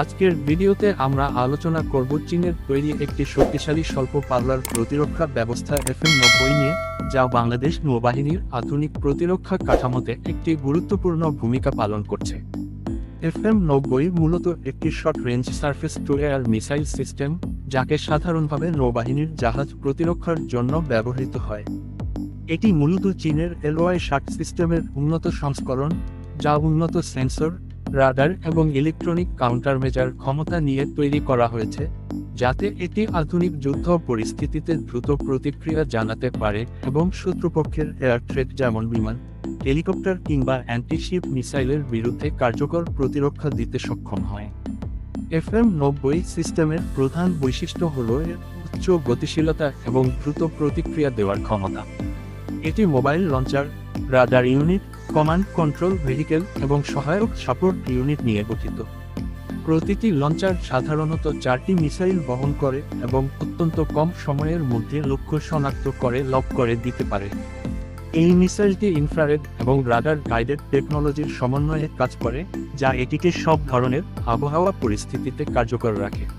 আজকের ভিডিওতে আমরা আলোচনা করব চীনের তৈরি একটি শক্তিশালী স্বল্প পাল্লার প্রতিরক্ষা ব্যবস্থা এফএম নব্বই নিয়ে, যা বাংলাদেশ নৌবাহিনীর আধুনিক প্রতিরক্ষা কাঠামোতে একটি গুরুত্বপূর্ণ ভূমিকা পালন করছে। এফএম নব্বই মূলত একটি short range surface to air missile system, যাকে সাধারণভাবে নৌবাহিনীর জাহাজ প্রতিরক্ষার জন্য ব্যবহৃত হয়। এটি মূলত চীনের এলওয়াই শার্ট সিস্টেমের উন্নত সংস্করণ, যা উন্নত সেন্সর রাডার এবং ইলেকট্রনিক কাউন্টারমেজার ক্ষমতা নিয়ে তৈরি করা হয়েছে, যাতে এটি আধুনিক যুদ্ধ পরিস্থিতিতে দ্রুত প্রতিক্রিয়া জানাতে পারে এবং শত্রুপক্ষের এয়ার থ্রেট যেমন বিমান, হেলিকপ্টার কিংবা অ্যান্টিশিপ মিসাইলের বিরুদ্ধে কার্যকর প্রতিরক্ষা দিতে সক্ষম হয়। এফএম নব্বই সিস্টেমের প্রধান বৈশিষ্ট্য হল এর উচ্চ গতিশীলতা এবং দ্রুত প্রতিক্রিয়া দেওয়ার ক্ষমতা। এটি mobile launcher, radar unit command control vehicle এবং সহায়ক সাপোর্ট ইউনিট নিয়ে গঠিত। প্রতিটি লঞ্চার সাধারণত চারটি মিসাইল বহন করে এবং অত্যন্ত কম সময়ের মধ্যে লক্ষ্য শনাক্ত করে লক করে দিতে পারে। এই মিসাইলটি ইনফ্রারেড এবং রাডার গাইডেড টেকনোলজির সমন্বয়ে কাজ করে, যা এটিকে সব ধরনের আবহাওয়া পরিস্থিতিতে কার্যকর রাখে।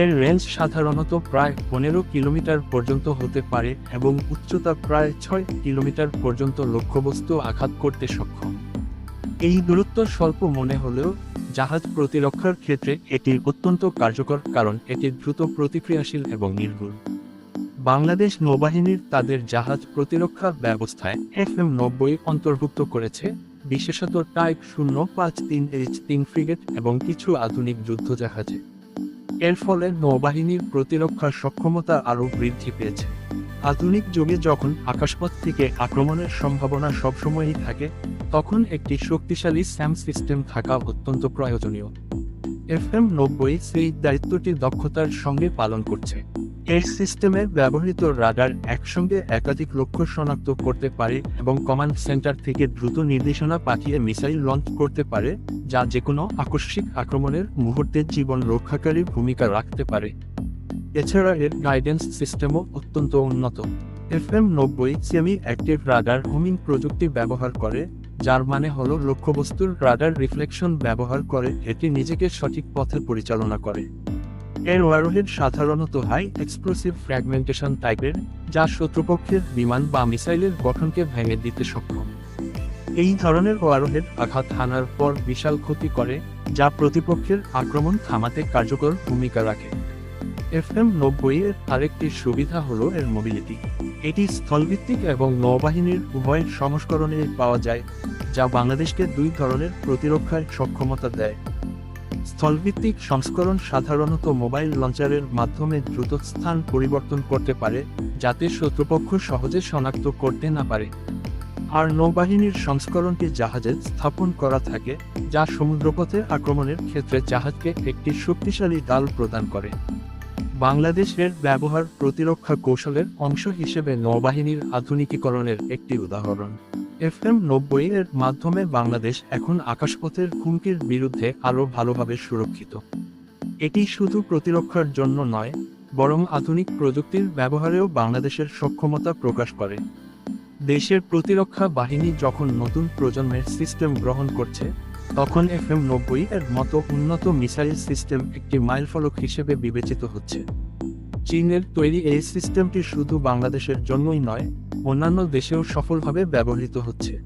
এর রেঞ্জ সাধারণত প্রায় পনেরো কিলোমিটার পর্যন্ত হতে পারে এবং উচ্চতা প্রায় ছয় কিলোমিটার পর্যন্ত লক্ষ্যবস্তু আঘাত করতে সক্ষম। এই দূরত্ব স্বল্প মনে হলেও জাহাজ প্রতিরক্ষার ক্ষেত্রে এটি অত্যন্ত কার্যকর কারণ এটি দ্রুত প্রতিক্রিয়াশীল এবং নির্ভুল। বাংলাদেশ নৌবাহিনীর তাদের জাহাজ প্রতিরক্ষা ব্যবস্থায় এফ এম নব্বই অন্তর্ভুক্ত করেছে, বিশেষত টাইপ শূন্য পাঁচ তিন এইচ তিন ফ্রিগেট এবং কিছু আধুনিক যুদ্ধজাহাজে। এর ফলে নৌবাহিনীর প্রতিরক্ষার সক্ষমতা আরও বৃদ্ধি পেয়েছে। আধুনিক যুগে যখন আকাশপথ থেকে আক্রমণের সম্ভাবনা সবসময়ই থাকে, তখন একটি শক্তিশালী স্যাম সিস্টেম থাকা অত্যন্ত প্রয়োজনীয়। এফএম নব্বই সেই দায়িত্বটি দক্ষতার সঙ্গে পালন করছে। এর সিস্টেমে ব্যবহৃত রাডার একসঙ্গে একাধিক লক্ষ্য শনাক্ত করতে পারে এবং কমান্ড সেন্টার থেকে দ্রুত নির্দেশনা পাঠিয়ে মিসাইল লঞ্চ করতে পারে, যা যে কোনো আকস্মিক আক্রমণের মুহূর্তে জীবন রক্ষাকারী ভূমিকা রাখতে পারে। এছাড়া এর গাইডেন্স সিস্টেমও অত্যন্ত উন্নত। এফ এম নব্বই সেমি অ্যাক্টিভ রাডার হোমিং প্রযুক্তি ব্যবহার করে, যার মানে হল লক্ষ্যবস্তুর রাডার রিফ্লেকশন ব্যবহার করে, এটি নিজেকে সঠিক পথে পরিচালনা করে। এর ওয়ারোহেড সাধারণত হাই এক্সপ্লোসিভ ফ্র্যাগমেন্টেশন টাইপের, যা শত্রুপক্ষের বিমান বা মিসাইলের গঠনকে ভেঙে দিতে সক্ষম। এই ধরনের ওয়ারোহেড আঘাত হানার পর বিশাল ক্ষতি করে, যা প্রতিপক্ষের আক্রমণ থামাতে কার্যকর ভূমিকা রাখে। এফএম নব্বই এর আরেকটি সুবিধা হলো এর মোবিলিটি এটি স্থলভিত্তিক এবং নৌবাহিনীর উভয় সংস্করণে পাওয়া যায়, যা বাংলাদেশকে দুই ধরনের প্রতিরক্ষার সক্ষমতা দেয়। স্থলভিত্তিক সংস্করণ সাধারণত মোবাইল লঞ্চারের মাধ্যমে দ্রুত স্থান পরিবর্তন করতে পারে, যাতে শত্রুপক্ষ সহজে শনাক্ত করতে না পারে। আর নৌবাহিনীর সংস্করণটি জাহাজে স্থাপন করা থাকে, যা সমুদ্রপথে আক্রমণের ক্ষেত্রে জাহাজকে একটি শক্তিশালী ডাল প্রদান করে। বাংলাদেশের ব্যবহার প্রতিরক্ষা কৌশলের অংশ হিসেবে নৌবাহিনীর আধুনিকীকরণের একটি উদাহরণ। এফএম নব্বই এর মাধ্যমে বাংলাদেশ এখন আকাশপথের হুমকির বিরুদ্ধে আরও ভালোভাবে সুরক্ষিত। এটি শুধু প্রতিরক্ষার জন্য নয়, বরং আধুনিক প্রযুক্তির ব্যবহারেও বাংলাদেশের সক্ষমতা প্রকাশ করে। দেশের প্রতিরক্ষা বাহিনী যখন নতুন প্রজন্মের সিস্টেম গ্রহণ করছে, তখন এফএম নব্বই এর মতো উন্নত মিসাইল সিস্টেম একটি মাইলফলক হিসেবে বিবেচিত হচ্ছে। চীনের তৈরি এই সিস্টেমটি শুধু বাংলাদেশের জন্যই নয় অন্যান্য দেশেও সফলভাবে ব্যবহৃত হচ্ছে।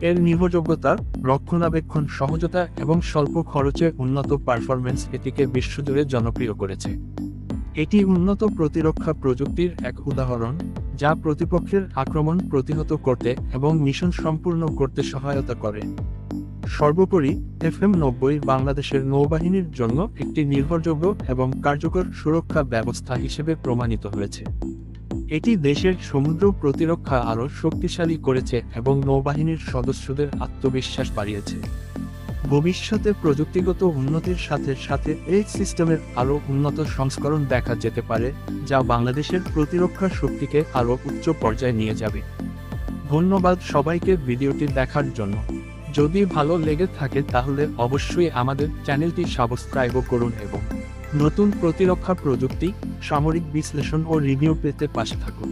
এর নির্ভরযোগ্যতা, রক্ষণাবেক্ষণ, সহজতা এবং স্বল্প খরচে উন্নত পারফরমেন্স এটিকে বিশ্বজুড়ে জনপ্রিয় করেছে। এটি উন্নত প্রতিরক্ষা প্রযুক্তির এক উদাহরণ, যা প্রতিপক্ষের আক্রমণ প্রতিহত করতে এবং মিশন সম্পূর্ণ করতে সহায়তা করে। সর্বোপরি এফ এম নব্বই বাংলাদেশের নৌবাহিনীর জন্য একটি নির্ভরযোগ্য এবং কার্যকর সুরক্ষা ব্যবস্থা হিসেবে প্রমাণিত হয়েছে। এটি দেশের সমুদ্র প্রতিরক্ষা আরও শক্তিশালী করেছে এবং নৌবাহিনীর সদস্যদের আত্মবিশ্বাস বাড়িয়েছে। ভবিষ্যতে প্রযুক্তিগত উন্নতির সাথে সাথে এই সিস্টেমের আরও উন্নত সংস্করণ দেখা যেতে পারে, যা বাংলাদেশের প্রতিরক্ষা শক্তিকে আরও উচ্চ পর্যায়ে নিয়ে যাবে। ধন্যবাদ সবাইকে ভিডিওটি দেখার জন্য। যদি ভালো লেগে থাকে তাহলে অবশ্যই আমাদের চ্যানেলটি সাবস্ক্রাইবও করুন এবং নতুন প্রতিরক্ষা প্রযুক্তি সামরিক বিশ্লেষণ ও রিভিউ পেতে পাশে থাকুন।